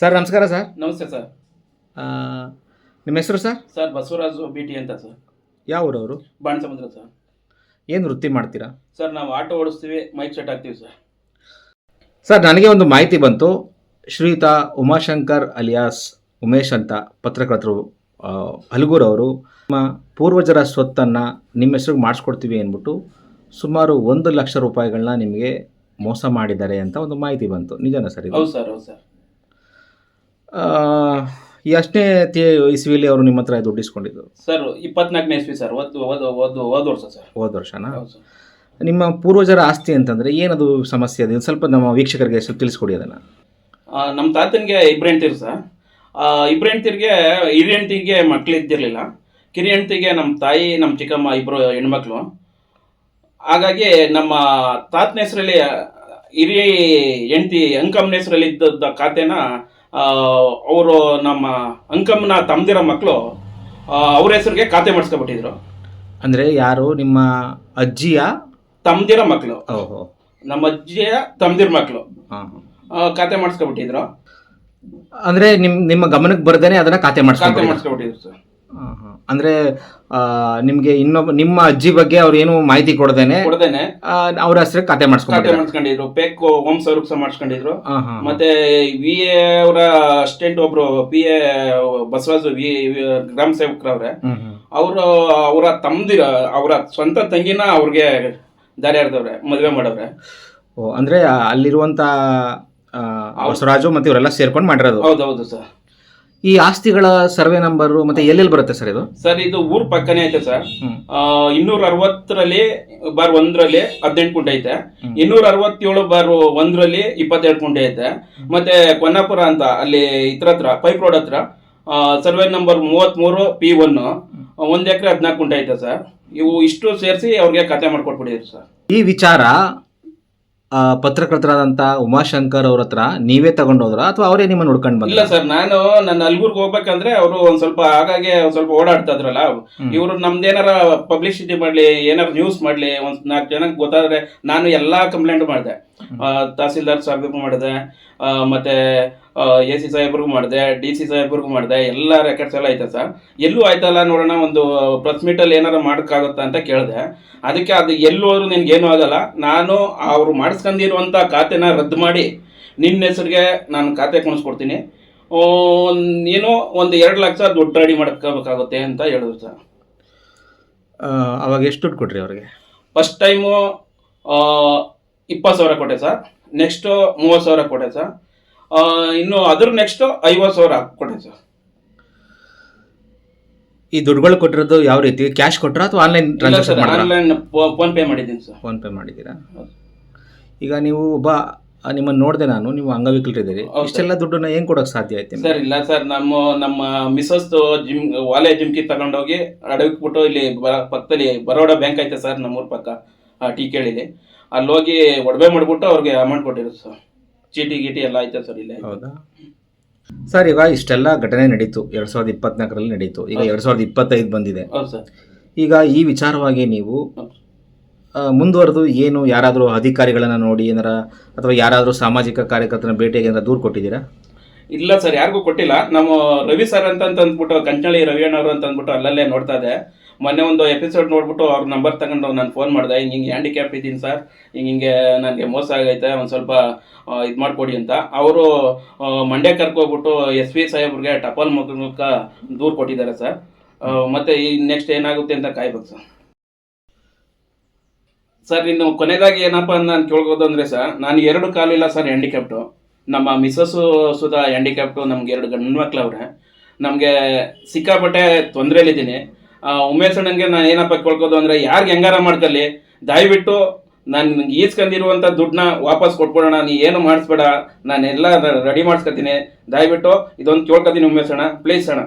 Sir ನಮಸ್ಕಾರ sir. ನಮಸ್ತೆ sir. ಆ, ನಿಮ್ಮ ಹೆಸರು sir? Sir Basavaraju B T ಅಂತ ಸರ್. ಯಾವ ಊರವರು? ಬಾಣಸಮುದ್ರ ಸರ್. ಏನು ವೃತ್ತಿ ಮಾಡ್ತೀರಾ? ಸರ್ ನಾವು ಆಟೋ ಓಡಿಸ್ತೀವಿ ಮೈಕ್ ಸೆಟ್ ಹಾಕ್ತೀವಿ ಸರ್. ಸರ್ ನನಗೆ ಒಂದು ಮಾಹಿತಿ ಬಂತು. ಶ್ರೀಯುತ ಉಮಾಶಂಕರ್ ಅಲಿಯಾಸ್ ಉಮೇಶ್ ಅಂತ ಪತ್ರಕರ್ತರು ಆ, ಹಲಗೂರವರು ನಿಮ್ಮ ಪೂರ್ವಜರ ಸ್ವತ್ತನ್ನು ನಿಮ್ಮ ಹೆಸರಿಗೆ ಮಾಡಿಸ್ಕೊಡ್ತೀವಿ ಅಂದ್ಬಿಟ್ಟು ಸುಮಾರು ಒಂದು ಲಕ್ಷ ರೂಪಾಯಿಗಳನ್ನ ನಿಮಗೆ ಮೋಸ ಮಾಡಿದ್ದಾರೆ ಅಂತ ಒಂದು ಮಾಹಿತಿ ಬಂತು. ನಿಜನಾ ಸರ್ ಇದು? ಹೌದು ಸರ್ ಹೌದು ಸರ್. ಎಷ್ಟನೇ ತಿ ಇಸ್ವಿಲಿ ಅವರು ನಿಮ್ಮ ಹತ್ರ ದುಡ್ಡು ಇಸ್ಕೊಂಡಿದ್ದು ಸರ್ ಇಪ್ಪತ್ನಾಲ್ಕನೇ ಇಸ್ವಿ ಸರ್ ಹೋದ ವರ್ಷ ಸರ್ ಹೋದ ವರ್ಷನಾ ನಿಮ್ಮ ಪೂರ್ವಜರ ಆಸ್ತಿ ಅಂತಂದರೆ ಏನದು ಸಮಸ್ಯೆ ಅದು? ಸ್ವಲ್ಪ ನಮ್ಮ ವೀಕ್ಷಕರಿಗೆ ಸ್ವಲ್ಪ ತಿಳಿಸ್ಕೊಡಿ ಅದನ್ನು. ನಮ್ಮ ತಾತನಿಗೆ ಇಬ್ಬರು ಹೆಂಡ್ತಿರು ಸರ್ ಆ, ಹೆಂಡತಿರಿಗೆ ಹಿರಿಯ ಹೆಂಡ್ತಿಗೆ ಮಕ್ಳು ಇದ್ದಿರಲಿಲ್ಲ. ಕಿರಿಯ ಹೆಂಡ್ತಿಗೆ ನಮ್ಮ ತಾಯಿ ನಮ್ಮ ಚಿಕ್ಕಮ್ಮ ಇಬ್ಬರು ಹೆಣ್ಮಕ್ಳು. ಹಾಗಾಗಿ ನಮ್ಮ ತಾತನ ಹೆಸರಲ್ಲಿ ಹಿರಿಯ ಹೆಂಡ್ತಿ ಅಂಕಮ್ಮನ ಹೆಸರಲ್ಲಿ ಇದ್ದದ್ದ ಖಾತೆನ ಅವರು ನಮ್ಮ ಅಂಕಮ್ಮನ ತಮ್ಮದಿರೋ ಮಕ್ಕಳು ಅವ್ರ ಹೆಸರಿಗೆ ಖಾತೆ ಮಾಡಿಸ್ಕೊಬಿಟ್ಟಿದ್ರು. ಅಂದರೆ ಯಾರು? ನಿಮ್ಮ ಅಜ್ಜಿಯ? ತಮ್ಮದಿರೋ ಮಕ್ಕಳು ಓಹೋ. ನಮ್ಮ ಅಜ್ಜಿಯ ತಮ್ಮದಿರ ಮಕ್ಕಳು ಹಾಂ ಖಾತೆ ಮಾಡಿಸ್ಕೊಬಿಟ್ಟಿದ್ರು. ಅಂದರೆ ನಿಮ್ಮ ನಿಮ್ಮ ಗಮನಕ್ಕೆ ಬರ್ದೇನೆ ಅದನ್ನು ಖಾತೆ ಖಾತೆ ಮಾಡಿಸ್ಕೊಂಡು ಮಾಡಿಸ್ಕೊಬಿಟ್ಟಿದ್ರು ಸರ್ ಅಂದರೆ ನಿಮ್ಗೆ ಇನ್ನೊಬ್ಬ ನಿಮ್ಮ ಅಜ್ಜಿ ಬಗ್ಗೆ ಅವ್ರು ಏನು ಮಾಹಿತಿ ಕೊಡ್ದೇನೆ? ಕೊಡದೇನೆ. ಅವ್ರ ಹೆಸರು ಖಾತೆ ಖಾತೆ ಮಾಡಿಸ್ಕೊಂಡು ಮಾಡಿಸ್ಕೊಂಡಿದ್ರು. ಪೇಕ್ ಹೋಮ್ ಸರ್ವಿಸ್ ಮಾಡಿಸ್ಕೊಂಡಿದ್ರು. ಮತ್ತೆ ವಿ ಎ ಅವರ ಅಸಿಸ್ಟೆಂಟ್ ಒಬ್ರು ಪಿ ಎ ಬಸವರಾಜು ವಿ ಗ್ರಾಮ ಸೇವಕರವ್ರೆ ಅವ್ರೆ ಅವರು ಅವರ ತಮ್ಮದಿರ ಅವರ ಸ್ವಂತ ತಂಗಿನ ಅವ್ರಿಗೆ ದಾರಿ ಹರಿದವ್ರೆ ಮದುವೆ ಮಾಡವ್ರೆ. ಓ ಅಂದ್ರೆ ಅಲ್ಲಿರುವಂತ ಬಸವರಾಜು ಮತ್ತೆ ಇವರೆಲ್ಲ ಸೇರ್ಕೊಂಡು ಮಾಡಿರೋದು. ಹೌದೌದು ಸರ್. ಈ ಆಸ್ತಿಗಳ ಸರ್ವೆ ನಂಬರ್ ಮತ್ತೆ ಎಲ್ಲೆಲ್ಲಿ ಬರುತ್ತೆ ಸರ್ ಇದು? ಸರ್ ಇದು ಊರ್ ಪಕ್ಕನೇ ಐತೆ ಸರ್. ಇನ್ನೂರ ಅರವತ್ತರಲ್ಲಿ ಬಾರ್ ಒಂದ್ರಲ್ಲಿ ಹದಿನೆಂಟು ಕುಂಟೆ ಐತೆ. ಇನ್ನೂರ ಅರವತ್ತೇಳು ಬಾರ್ ಒಂದ್ರಲ್ಲಿ ಇಪ್ಪತ್ತೆರಡು ಕುಂಟೆ ಐತೆ. ಮತ್ತೆ ಕೊನ್ನಾಪುರ ಅಂತ ಅಲ್ಲಿ ಇದ್ರ ಹತ್ರ ಪೈಪ್ ರೋಡ್ ಹತ್ರ ಸರ್ವೆ ನಂಬರ್ ಮೂವತ್ಮೂರು ಪಿ ಒನ್ ಒಂದ್ ಎಕರೆ ಹದಿನಾಲ್ಕು ಕುಂಟೆ ಐತೆ ಸರ್. ಇವು ಇಷ್ಟು ಸೇರಿಸಿ ಅವ್ರಿಗೆ ಕತೆ ಮಾಡ್ಕೊಟ್ಬಿಟ್ಟಿದ್ರು ಸರ್. ಈ ವಿಚಾರ ಪತ್ರಕರ್ತರಾದಂಥ ಉಮಾಶಂಕರ್ ಅವ್ರ ಹತ್ರ ನೀವೇ ತಗೊಂಡೋದ್ರ? ಅಥವಾ ಅವರೇ ನಿಮ್ಮನ್ನು ಹುಡ್ಕೊಂಡು ಇಲ್ಲ ಬಂದ್ರ ಸರ್ ನಾನು ನನ್ನ ಅಲ್ಗುರ್ಗ್ ಹೋಗ್ಬೇಕಂದ್ರೆ ಅವರು ಒಂದ್ ಸ್ವಲ್ಪ ಆಗಾಗೆ ಒಂದ್ ಸ್ವಲ್ಪ ಓಡಾಡ್ತಾ ಇದ್ರಲ್ಲ. ಇವರು ನಮ್ದೇನಾರ ಪಬ್ಲಿಸಿಟಿ ಮಾಡ್ಲಿ ಏನಾರ ನ್ಯೂಸ್ ಮಾಡ್ಲಿ ಒಂದ್ ನಾಲ್ಕು ಜನಕ್ಕೆ ಗೊತ್ತಾದ್ರೆ ನಾನು ಎಲ್ಲಾ ಕಂಪ್ಲೇಂಟ್ ಮಾಡಿದೆ. ತಹಸೀಲ್ದಾರ್ ಸಾಹೇಬ್ರಿಗೂ ಮಾಡಿದೆ. ಆ, ಮತ್ತೆ ಎ ಸಿ ಸಾಹೇಬ್ರಿಗೂ ಮಾಡಿದೆ ಡಿ ಸಿ ಸಾಹೇಬ್ರಿಗೂ ಮಾಡಿದೆ ಎಲ್ಲ ರೆಕಾರ್ಡ್ಸ್ ಎಲ್ಲ ಐತೆ ಸರ್. ಎಲ್ಲೂ ಆಯ್ತಲ್ಲ ನೋಡೋಣ ಒಂದು ಪ್ರೆಸ್ ಮೀಟಲ್ಲಿ ಏನಾರು ಮಾಡೋಕ್ಕಾಗುತ್ತಾ ಅಂತ ಕೇಳಿದೆ. ಅದಕ್ಕೆ ಅದು ಎಲ್ಲೂ ಹೋದ್ರು ನಿನ್ಗೇನು ಆಗಲ್ಲ. ನಾನು ಅವರು ಮಾಡಿಸ್ಕೊಂಡಿರುವಂಥ ಖಾತೆನ ರದ್ದು ಮಾಡಿ ನಿನ್ನ ಹೆಸರಿಗೆ ನಾನು ಖಾತೆ ಕುಣಿಸ್ಕೊಡ್ತೀನಿ ಏನೋ ಒಂದು ಎರಡು ಲಕ್ಷ ದುಡ್ಡು ರೆಡಿ ಮಾಡ್ಕೋಬೇಕಾಗುತ್ತೆ ಅಂತ ಹೇಳಿದ್ರು ಸರ್. ಅವಾಗ ಎಷ್ಟು ದುಡ್ಡು ಕೊಟ್ರಿ ಅವ್ರಿಗೆ? ಫಸ್ಟ್ ಟೈಮು ಇಪ್ಪತ್ತು ಸಾವಿರ ಕೊಟ್ಟೆ ಸರ್. ನೆಕ್ಸ್ಟು ಮೂವತ್ತು ಸಾವಿರ ಕೊಟ್ಟೆ ಸರ್. ಇನ್ನು ಅದ್ರ ನೆಕ್ಸ್ಟ್ ಐವತ್ತು ಸಾವಿರ ಕೊಟ್ಟೆ ಸರ್. ಈ ದುಡ್ಡುಗಳು ಕೊಟ್ಟಿರೋದು ಯಾವ ರೀತಿ? ಕ್ಯಾಶ್ ಕೊಟ್ಟರ ಅಥವಾ online transaction online PhonePe ಮಾಡಿದ್ದೀನಿ ಸರ್. ಫೋನ್ ಪೇ ಮಾಡಿದ್ದೀರಾ? ಈಗ ನೀವು ಒಬ್ಬ ನಿಮ್ಮನ್ನು ನಿಮ್ಮನ್ನ ನೋಡಿದೆ ನಾನು ನೀವು ಅಂಗವಿಕಲರಿದ್ದೀರಿ ಹೌದು ಇಷ್ಟೆಲ್ಲ ದುಡ್ಡನ್ನ ಹೆಂಗ್ ಕೊಡೋಕೆ ಸಾಧ್ಯ ಆಯ್ತು ನಿಮ್ಗೆ? ಸರ್ ಇಲ್ಲ ಸರ್ ನಮ್ಮ ನಮ್ಮ ಮಿಸಸ್ ಜಿಮ್ ವಾಲೆ ಜಿಮ್ಕಿ ತಗೊಂಡೋಗಿ ಅಡವಿಕ್ ಬಿಟ್ಟು ಇಲ್ಲಿ ಬ- ಪಕ್ಕದಲ್ಲಿ ಬರೋಡ ಬ್ಯಾಂಕ್ ಐತೆ ಸರ್ ನಮ್ಮೂರ ಪಕ್ಕ ಆ ಟೀ ಕೇಳಿಲಿ ಅಲ್ಲಿ ಹೋಗಿ ಒಡವೆ ಮಾಡ್ಬಿಟ್ಟು ಅವ್ರಿಗೆ ಅಮೌಂಟ್ ಕೊಟ್ಟಿರೋದು ಸರ್. ಚೀಟಿ ಗೀಟಿ ಎಲ್ಲ ಐತೆ ಸರ್ ಇಲ್ಲೇ ಹೌದಾ? ಸರ್ ಈಗ ಇಷ್ಟೆಲ್ಲ ಘಟನೆ ನಡೀತು. ಎರಡ್ ಸಾವಿರದ ಇಪ್ಪತ್ನಾಲ್ಕರಲ್ಲಿ ನಡೀತು. ಈಗ ಎರಡ್ ಸಾವಿರದ ಇಪ್ಪತ್ತೈದು ಬಂದಿದೆ. ಹೌದು ಸರ್. ಈಗ ಈ ವಿಚಾರವಾಗಿ ನೀವು. ಆ, ಮುಂದುವರೆದು ಏನು ಯಾರಾದರೂ ಅಧಿಕಾರಿಗಳನ್ನ ನೋಡಿ ಏನಾರ ಅಥವಾ ಯಾರಾದರೂ ಸಾಮಾಜಿಕ ಕಾರ್ಯಕರ್ತರ ಭೇಟಿಯಾಗಿ ಏನಾರ ದೂರು ಕೊಟ್ಟಿದ್ದೀರಾ? ಇಲ್ಲ ಸರ್ ಯಾರಿಗೂ ಕೊಟ್ಟಿಲ್ಲ. ನಮ್ಮ ರವಿ ಸರ್ ಅಂತ ಅಂದ್ಬಿಟ್ಟು ಕಂಚನಳ್ಳಿ ರವಿ ಅಣ್ಣವ್ರು ಅಂತ ಅಂದ್ಬಿಟ್ಟು ಅಲ್ಲಲ್ಲೇ ನೋಡ್ತಾ ಇದ್ದೆ ಮೊನ್ನೆ ಒಂದು ಎಪಿಸೋಡ್ ನೋಡ್ಬಿಟ್ಟು ಅವ್ರ ನಂಬರ್ ತಗೊಂಡು ನಾನು ಫೋನ್ ಮಾಡಿದೆ, ಹಿಂಗೆ ಹಿಂಗೆ ಹ್ಯಾಂಡಿಕ್ಯಾಪ್ ಇದ್ದೀನಿ ಸರ್ ಹಿಂಗೆ ಹಿಂಗೆ ನನಗೆ ಮೋಸ ಆಗೈತೆ, ಒಂದು ಸ್ವಲ್ಪ ಇದು ಮಾಡಿಕೊಡಿ ಅಂತ. ಅವರು ಮಂಡ್ಯ ಕರ್ಕೋಗ್ಬಿಟ್ಟು ಎಸ್ ವಿ ಸಾಹೇಬ್ರಿಗೆ ಟಪಾಲ್ ಮೂಲಕ ದೂರು ಕೊಟ್ಟಿದ್ದಾರೆ ಸರ್ ಮತ್ತೆ ಈ ನೆಕ್ಸ್ಟ್ ಏನಾಗುತ್ತೆ ಅಂತ ಕಾಯ್ಬೇಕು ಸರ್ ಸರ್ ಇನ್ನು ಕೊನೆಯದಾಗಿ ಏನಪ್ಪ ನಾನು ಕೇಳ್ಬೋದು ಅಂದರೆ ಸರ್ ನಾನು ಎರಡು ಕಾಲಿಲ್ಲ ಸರ್ ಹ್ಯಾಂಡಿಕ್ಯಾಪ್ಟು ನಮ್ಮ ಮಿಸ್ಸಸ್ಸು ಸುಧಾ ಹ್ಯಾಂಡಿಕ್ಯಾಪ್ಟು ನಮ್ಗೆ ಎರಡು ಗಂಡು ಮಕ್ಳು ಅವ್ರೆ ನಮಗೆ ಸಿಕ್ಕಾಪಟ್ಟೆ ತೊಂದರೆಯಲ್ಲಿದ್ದೀನಿ ಉಮೇಶ್ ಅಣ್ಣನಿಗೆ ನಾನು ಏನಪ್ಪ ಕೇಳ್ಕೋದು ಅಂದ್ರೆ, ಯಾರಿಗೆ ಹೆಂಗಾರ ಮಾಡ್ಕೊಳ್ಳಿ ದಯವಿಟ್ಟು ನಾನು ಈಸ್ಕೊಂಡಿರುವಂಥ ದುಡ್ಡನ್ನ ವಾಪಸ್ ಕೊಟ್ಬಿಡೋಣ, ನೀ ಏನು ಮಾಡಿಸ್ಬೇಡ, ನಾನೆಲ್ಲ ರೆಡಿ ಮಾಡಿಸ್ಕೊತೀನಿ. ದಯವಿಟ್ಟು ಇದೊಂದು ಕೇಳ್ಕೊತೀನಿ ಉಮೇಶ್ ಅಣ್ಣ. ಪ್ಲೀಸ್ ಅಣ್ಣ.